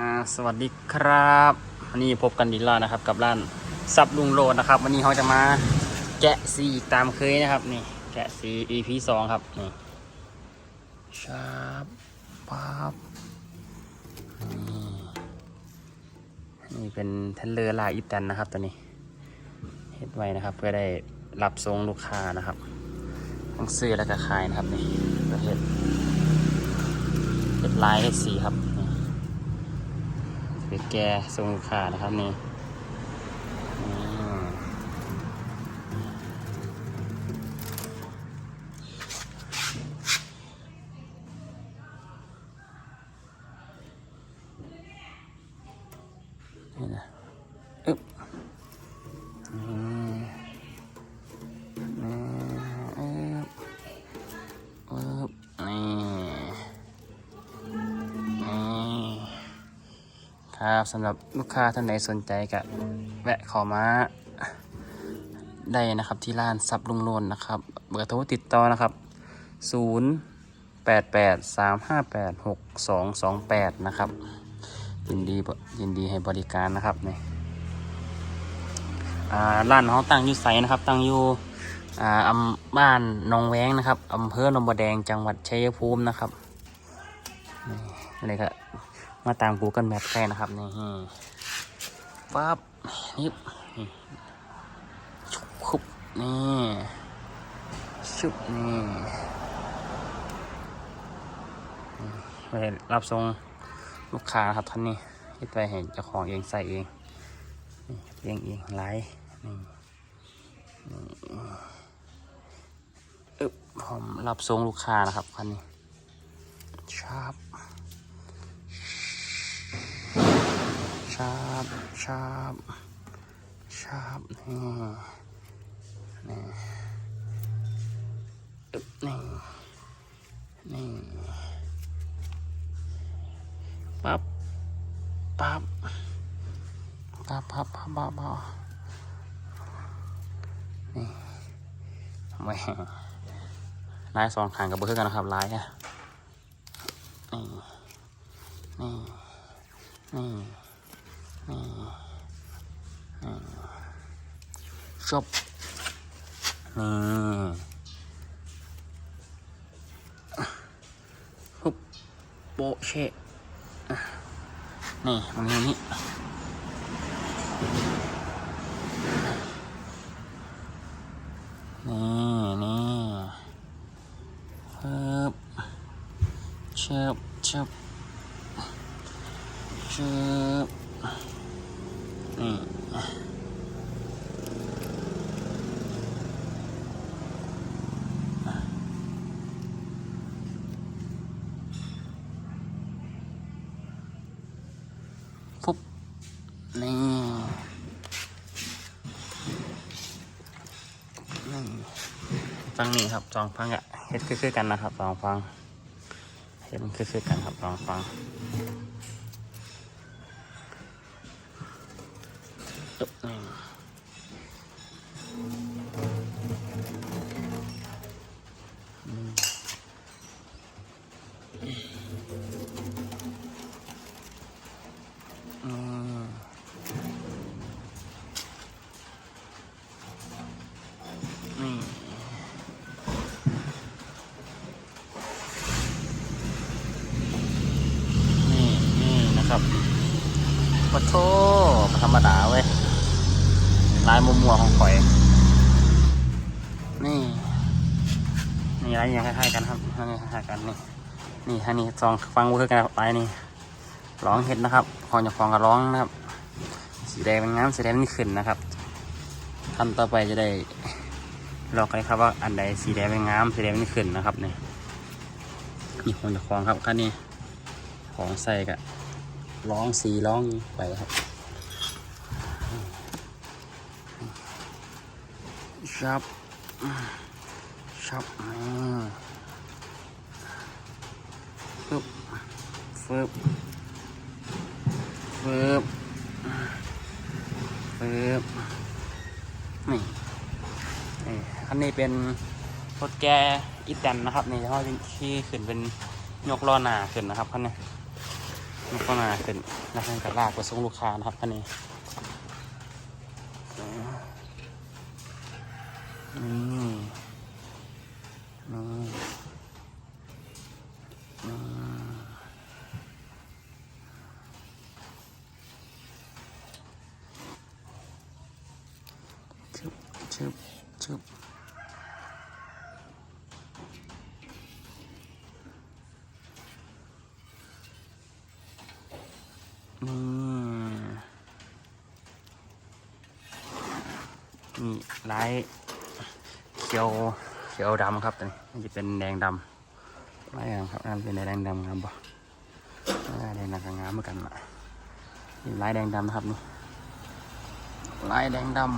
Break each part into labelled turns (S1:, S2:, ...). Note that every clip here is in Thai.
S1: อ่าสวัสดีครับวันนี้พบกันดีแล้วนะครับ กับร้านซับลุงโรดนะครับ วันนี้เขาจะมาแกะสีอีกตามเคยนะครับ นี่ แกะสี EP สองครับนี่ชาบปั๊บนี่นี่เป็นเทนเลอร์ลายอิตันนะครับตัวนี้เฮ็ดไว้นะครับ เพื่อได้รับทรงลูกค้านะครับต้องซื้อแล้วก็ขายนะครับนี่ประเภทเป็นลายให้สีครับ นี่ไปแกทรงขานะครับนี่ ครับสำหรับลูกค้าท่านใดสนใจก็แวะขอมาได้นะครับที่ร้านซับลุงโลนนะครับ เบอร์โทรติดต่อนะครับ 0 8 8 3 5 8 6 2 2 8 นะครับ ยินดีบยินดีให้บริการนะครับนี่อ่าร้านเขาตั้งอยู่ไสนะครับ ตั้งอยู่อ่าอำบ้านหนองแวงนะครับอำเภอหนองบัวแดงจังหวัดชัยภูมินะครับอะไรก็ มาตามกูกันแมปได้นะครับนี่ปั๊บนี่ชุบคุบนี่ชุบนี่ไปรับทรงลูกค้านะครับท่านนี่คิดไปเห็นเจ้าของเองใส่เองเองเองไลฟ์นี่นี่อึ๊บผมรับทรงลูกค้านะครับคันนี้ชาบ ชาบชาบชาบนี่นี่อึ๊บนี่นี่ปั๊บปั๊บปั๊บปั๊บปั๊บปั๊บปั๊บนี่ไม่ลายสองขางกับเบอร์กันนะครับลายอะนี่นี่นี่ ชอบนี่ฮึบโปเชะนี่มันนี้นี่นี่นี่ฮึบเชิบเชิบเชิบ นี่ฟังนี่ครับสองฟังอะเฮ็ดคือๆกันนะครับสองฟังเฮ็ดมันคือๆกันครับสองฟังตึ๊บนี่อืม ปะโทธรรมดาเว้ย ลายมัวมัวของข่อย นี่ นี่ลายอย่างคล้ายๆกันครับนนี้คล้ายๆกันนี่ นี่อันนี้ซองฟังเวอร์กันครับลายนี่ร้องเห็ดนะครับคองจะฟองกับร้องนะครับ สีแดงเป็นงามสีแดงนี่ขึ้นนะครับขั้นต่อไปจะได้ลอกกันครับว่าอันใดสีแดงเป็นงามสีแดงนี่ขึ้นนะครับนี่นี่คงจะฟองครับคันนี้ของใส่กะ ร้องสีร้องไปครับชับชับนี่ฟึบฟึบฟึบฟึบนี่นี่อันนี้เป็นรถแกอีแตนนะครับนี่เขาที่ขึ้นเป็นยกล้อหน้าขึ้นนะครับคันนี้ มันก็มาเป็นนักแข่กับลากไปส่งลูกค้านะครับคันนี้นี่นี่นี่ชึบชึบชึบ นี่นี่ลายเขียวเขียวดำครับตัวนี้มันจะเป็นแดงดำลายอย่างครับอันเป็นแดงดำครับบ่แดงดำกับงามเหมือนกันละนี่ลายแดงดำนะครับนี่ลายแดงดำ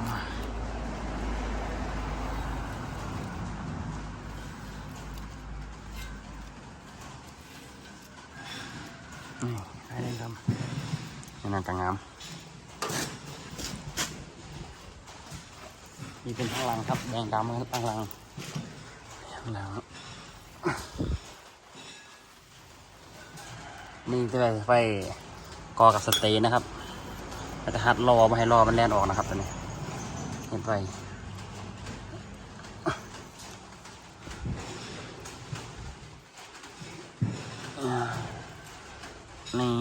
S1: นี่ให้ได้ครับ นี่นั่นต่างงามนี่เป็นข้างหลังครับแดงดำครับข้างหลังข้างหลังนี่จะไปไฟกอกับสเตย์นะครับแล้วจะหัดรอม่ให้รอมันแล่นออกนะครับตัวนี้เห็นไฟนี่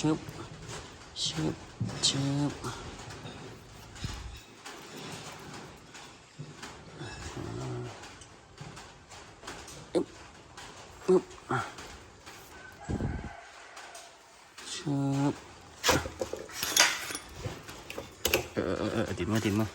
S1: ชึบ ชึบชึบอึ๊บอึ๊บชึบเออเออเออติดมือติดมือ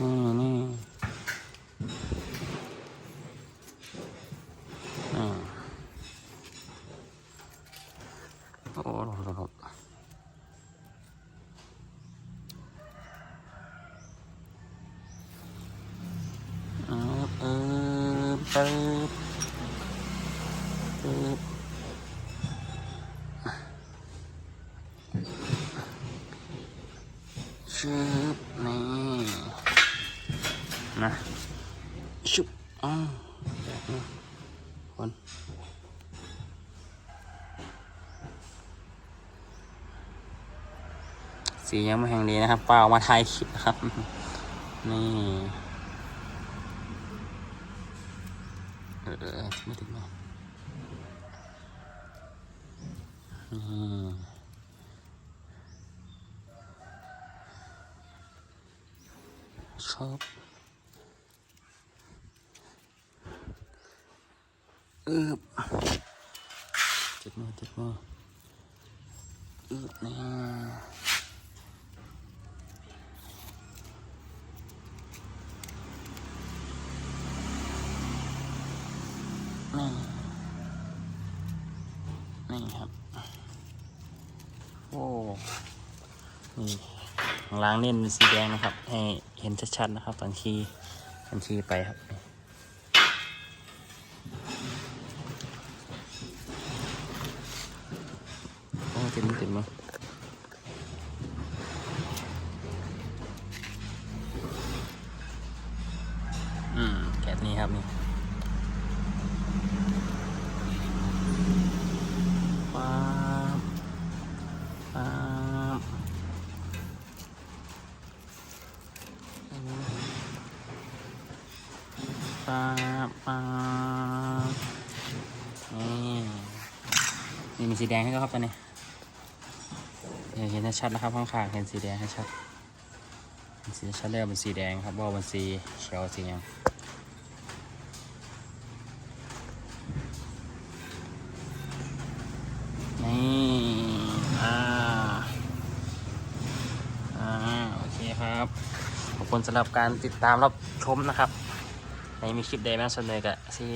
S1: นี่นี่อ่าโอ้โหโหโหเออเอ อเปิดเปิดชึบนี่นะชุบอ้าวแบบนี้คนสียังไม่แห่งดีนะครับเปล่ามาถ่ายคลิปนะครับ นี่ เออเออไม่ถึงไหมนี่ชอบเออติดมือติดมือเออนี่ นี่นี่ครับ โอ้นี่ข้างเล่นเป็นสีแดงนะครับ ให้เห็นชัดๆนะครับ ตอนขี่ตอนขี่ไปครับโอ้ติดมือติดมืออื ปาบปาปานี่นี่มีสีแดงให้ก็ครับตอนนี้เห็นชัดนะครับข้างๆเห็นสีแดงให้ชัดสีชัดเลยวเป็นสีแดงครับว่าเป็นสีเขียวสีหยังนี่อ่าอ่าโอเคครับขอบ คุณสำหรับการติดตามรับชมนะครับ ในมีคลิปใดมาเสนอกับที่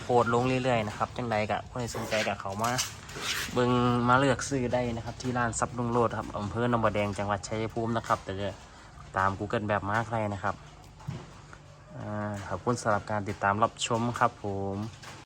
S1: โพสต์ลงเรื่อยๆนะครับจังใดกับคนที่สนใจกับเขามาเบิ่งมาเลือกซื้อได้นะครับ ที่ร้านซับลุงโลดครับอำเภอหนองบัวแดงจังหวัดชัยภูมินะครับ แต่จะตาม Google แบบมาใครนะครับอขอบคุณสำหรับการติดตามรับชมครับผม